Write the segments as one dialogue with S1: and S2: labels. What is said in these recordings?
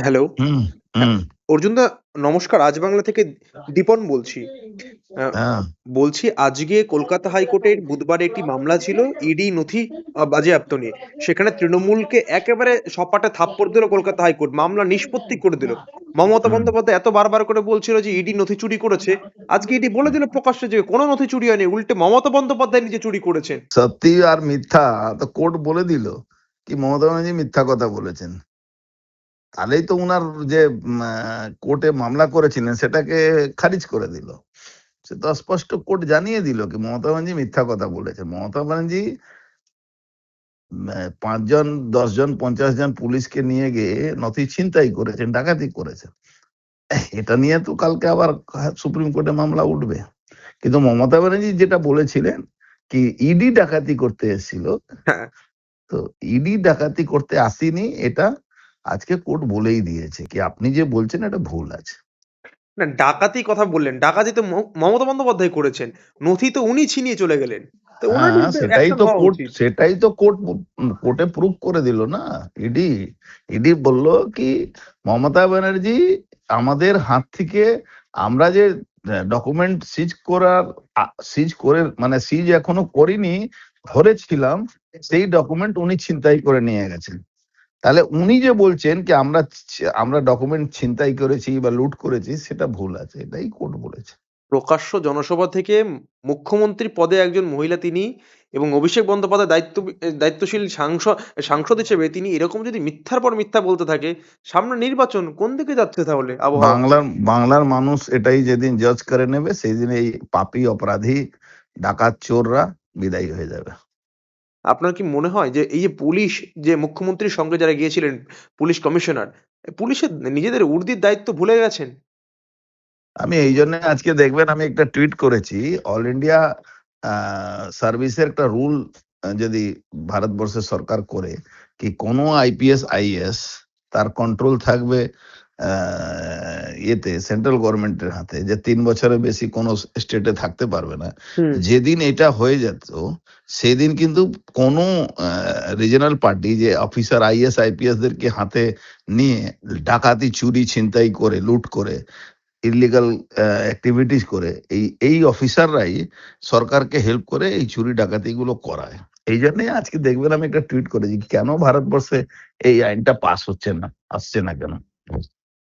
S1: Hello. হ্যাঁ,
S2: হুম।
S1: অর্জুনদা নমস্কার। আজ বাংলা থেকে দীপন বলছি।
S2: হ্যাঁ।
S1: বলছি আজকে কলকাতা হাইকোর্টের বুধবার একটি মামলা ছিল ইডি নথি বাজেয়াপ্ত নিয়ে। সেখানে তৃণমূলকে একেবারে সপাটে থাপ্পড় দিল কলকাতা হাইকোর্ট। মামলা নিষ্পত্তি করে দিল। মমতা বন্দ্যোপাধ্যায় এত বারবার করে বলছিল যে ইডি নথি চুরি করেছে। আজকে ইডি বলে দিল প্রকাশ্যে যে কোন নথি চুরি হয়নি। উল্টে মমতা বন্দ্যোপাধ্যায় নিজে চুরি করেছেন।
S2: সত্যি আর মিথ্যা তো কোর্ট বলে দিল কি মমতা ব্যানার্জি মিথ্যা কথা বলেছেন। তাহলেই তো উনার যে কোর্টে মামলা করেছিলেন সেটাকে খারিজ করে দিল। সে তো স্পষ্ট কোর্ট জানিয়ে দিল কি মমতা ব্যানার্জি মিথ্যা কথা বলেছেন। মমতা ব্যানার্জি ম্যা ৫ জন, ১০ জন, পুলিশকে নিয়ে গিয়ে নথি ছিনতাই করেছেন, ডাকাতি করেছেন। এটা নিয়ে তো কালকে আবার সুপ্রিম কোর্টে মামলা উঠবে। কিন্তু মমতা ব্যানার্জি যেটা বলেছিলেন কি ইডি ডাকাতি করতে এসেছিল।
S1: হ্যাঁ।
S2: তো ইডি ডাকাতি করতে আসেনি এটা আজকে কোর্ট বলেই দিয়েছে কি আপনি যে বলছেন এটা ভুল আছে।
S1: না ডাকাতির কথা বললেন। ডাকাতি তো মমতা বন্দ্যোপাধ্যায় করেছেন। নথি তো উনি ছিনিয়ে চলে গেলেন।
S2: হ্যাঁ, সেটাই তো কোর্ট সেটাই তো কোর্ট কোর্টে প্রুফ করে দিল না ইডি। ইডি বলল কি মমতা ব্যানার্জি আমাদের হাত থেকে আমরা যে ডকুমেন্ট সিজ করার সিজ করে মানে সিজ এখনও করিনি ধরেছিলাম সেই ডকুমেন্ট উনি ছিনতাই করে নিয়ে গেছেন। তাহলে উনি যে বলছেন কি আমরা আমরা ডকুমেন্ট ছিনতাই করেছি বা লুট করেছি সেটা ভুল আছে। এটাই কোর্ট বলেছে।
S1: প্রকাশ্য জনসভা থেকে মুখ্যমন্ত্রী পদে একজন মহিলা তিনি এবং অভিষেক বন্দ্যোপাধ্যায় দায়িত্ব দায়িত্বশীল সাংস সাংসদ হিসেবে তিনি এরকম যদি মিথ্যার পর মিথ্যা বলতে থাকে সামনে নির্বাচন কোন দিকে যাচ্ছে তাহলে?
S2: বাংলার বাংলার মানুষ এটাই যেদিন জাজ করে নেবে সেইদিন এই পাপী অপরাধী ডাকাত চোররা বিদায়ী হয়ে যাবে।
S1: আপনার কি মনে হয় যে এই যে পুলিশ যে মুখ্যমন্ত্রীর সঙ্গে যারা গিয়েছিলেন পুলিশ কমিশনার, পুলিশের নিজেদের উর্দির দায়িত্ব ভুলে গেছেন?
S2: আমি এই জন্য আজকে দেখবেন আমি একটা টুইট করেছি অল ইন্ডিয়া সার্ভিসের একটা রুল যদি ভারতবর্ষের সরকার করে কি কোন আইপিএস, আইএএস তার কন্ট্রোল থাকবে ইয়েতে সেন্ট্রাল গভর্নমেন্টের হাতে যে তিন বছরের বেশি কোন স্টেটে থাকতে পারবে না। যেদিন এটা হয়ে যেত সেদিন কিন্তু কোন আ রিজিওনাল পার্টি যে অফিসার আইএস আইপিএস দেরকে হাতে নিয়ে ডাকাতি, চুরি, ছিনতাই করে, লুট করে ইল্লিগাল আ অ্যাক্টিভিটিস করে এই এই অফিসাররাই সরকারকে হেল্প করে এই চুরি ডাকাতি গুলো করায়। এই জন্যই আজকে দেখবেন আমি একটা টুইট করেছি কেন ভারতবর্ষে এই আইনটা পাস হচ্ছে না, আসছে না কেন?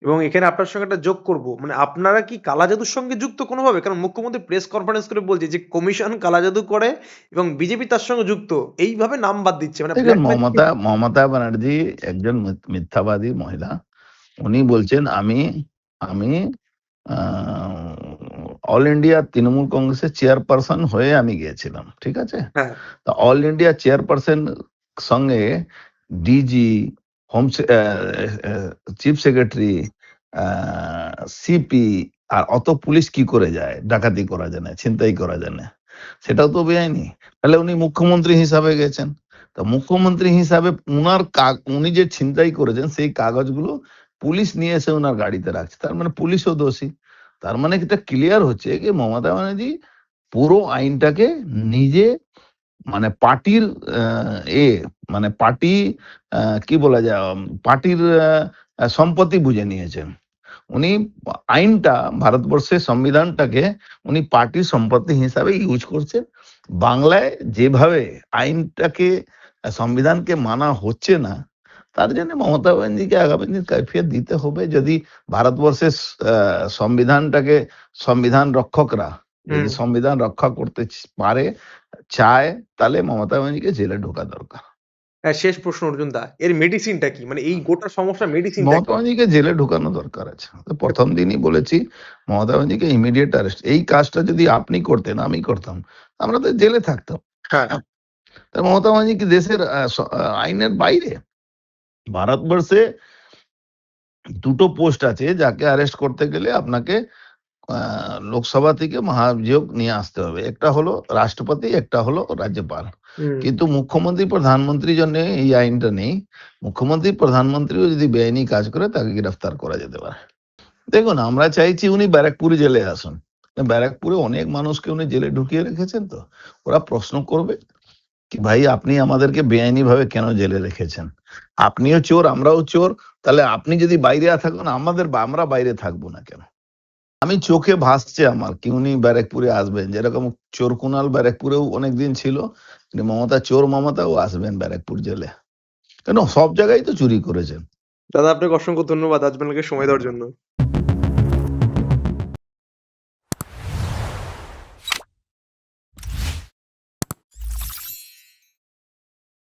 S1: এবং এখানে আপনার সঙ্গে একটা যোগ করব। মানে আপনারা কি কালাজাদুর সঙ্গে যুক্ত কোনভাবে? কারণ মুখ্যমন্ত্রী প্রেস কনফারেন্স করে বলছে যে কমিশন কালাজাদু করে এবং বিজেপি তার সঙ্গে যুক্ত। এইভাবে নাম বাদ দিচ্ছে। মানে
S2: মমতা মমতা ব্যানার্জি একজন মিথ্যাবাদী মহিলা। উনি বলছেন আমি আমি অল ইন্ডিয়া তৃণমূল কংগ্রেসের চেয়ারপারসন হয়ে আমি গিয়েছিলাম। ঠিক আছে?
S1: হ্যাঁ।
S2: অল ইন্ডিয়া চেয়ারপারসন সঙ্গে DG, home chief secretary, CP আর অত পুলিশ কি করে যায়? ডাকাতি করা জানে, ছিনতাই করা জানে। সেটাও তো বেআইনি। তাহলে উনি মুখ্যমন্ত্রী হিসাবে গেছেন। তো মুখ্যমন্ত্রী হিসাবে উনার উনি যে ছিনতাই করেছেন সেই কাগজগুলো পুলিশ নিয়ে এসে উনার গাড়িতে রাখছে। তার মানে পুলিশও দোষী। তার মানে এটা ক্লিয়ার হচ্ছে যে মমতা ব্যানার্জি পুরো আইনটাকে নিজে মানে পার্টির এ মানে পার্টি কি বলা যায় পার্টির সম্পত্তি বুঝে নিয়েছেন। উনি আইনটা, ভারতবর্ষের সংবিধানটাকে উনি পার্টির সম্পত্তি হিসাবে ইউজ করছেন। বাংলায় যেভাবে আইনটাকে, সংবিধানকে মানা হচ্ছে না, তার জন্য মমতা ব্যানার্জিকে আগামী দিন কৈফিয়ত দিতে হবে যদি ভারতবর্ষের সংবিধানটাকে, সংবিধান রক্ষকরা যদি সংবিধান রক্ষা করতে পারে, চায় তাহলে মমতা ব্যানার্জিকে জেলে ঢোকা দরকার।
S1: হ্যাঁ, শেষ প্রশ্ন অর্জুন দা। এর মেডিসিনটা কি? মানে এই গোটা সমস্যার মেডিসিনটা
S2: মমতা? ব্যানার্জিকে জেলে ঢোকানো দরকার আছে। তো প্রথম দিনই বলেছি মমতা ব্যানার্জিকে ইমিডিয়েট অ্যারেস্ট। এই কাজটা যদি আপনি করতেন, আমি করতাম, আমরা তো জেলে থাকতাম।
S1: হ্যাঁ।
S2: মমতা ব্যানার্জি কি দেশের আইনের বাইরে? ভারতবর্ষে দুটো পোস্ট আছে যাকে অ্যারেস্ট করতে গেলে আপনাকে লোকসভা থেকে মহাভিযোগ নিয়ে আসতে হবে। একটা হলো রাষ্ট্রপতি, একটা হলো রাজ্যপাল। কিন্তু মুখ্যমন্ত্রী, প্রধানমন্ত্রীর জন্য এই আইনটা নেই। মুখ্যমন্ত্রী, প্রধানমন্ত্রীও যদি বেআইনি কাজ করে তাকে গ্রেফতার করা যেতে পারে। দেখুন আমরা চাইছি উনি ব্যারাকপুরে জেলে আসুন। ব্যারাকপুরে অনেক মানুষকে উনি জেলে ঢুকিয়ে রেখেছেন তো। ওরা প্রশ্ন করবে। কি ভাই আপনি আমাদেরকে বেআইনি ভাবে কেন জেলে রেখেছেন আপনিও চোর আমরাও চোর তাহলে আপনি যদি বাইরে থাকুন আমাদের আমরা বাইরে থাকব না কেন আমি চোখে ভাসছে আমার কি উনি ব্যারাকপুরে আসবেন? যেরকম চোর কুনাল ব্যারাকপুরেও অনেকদিন ছিল মমতা চোর মমতাও আসবেন ব্যারাকপুর জেলে। কেন? সব জায়গায় তো চুরি করেছেন।
S1: দাদা, আপনাকে অসংখ্য ধন্যবাদ আজমানকে সময় দেওয়ার জন্য।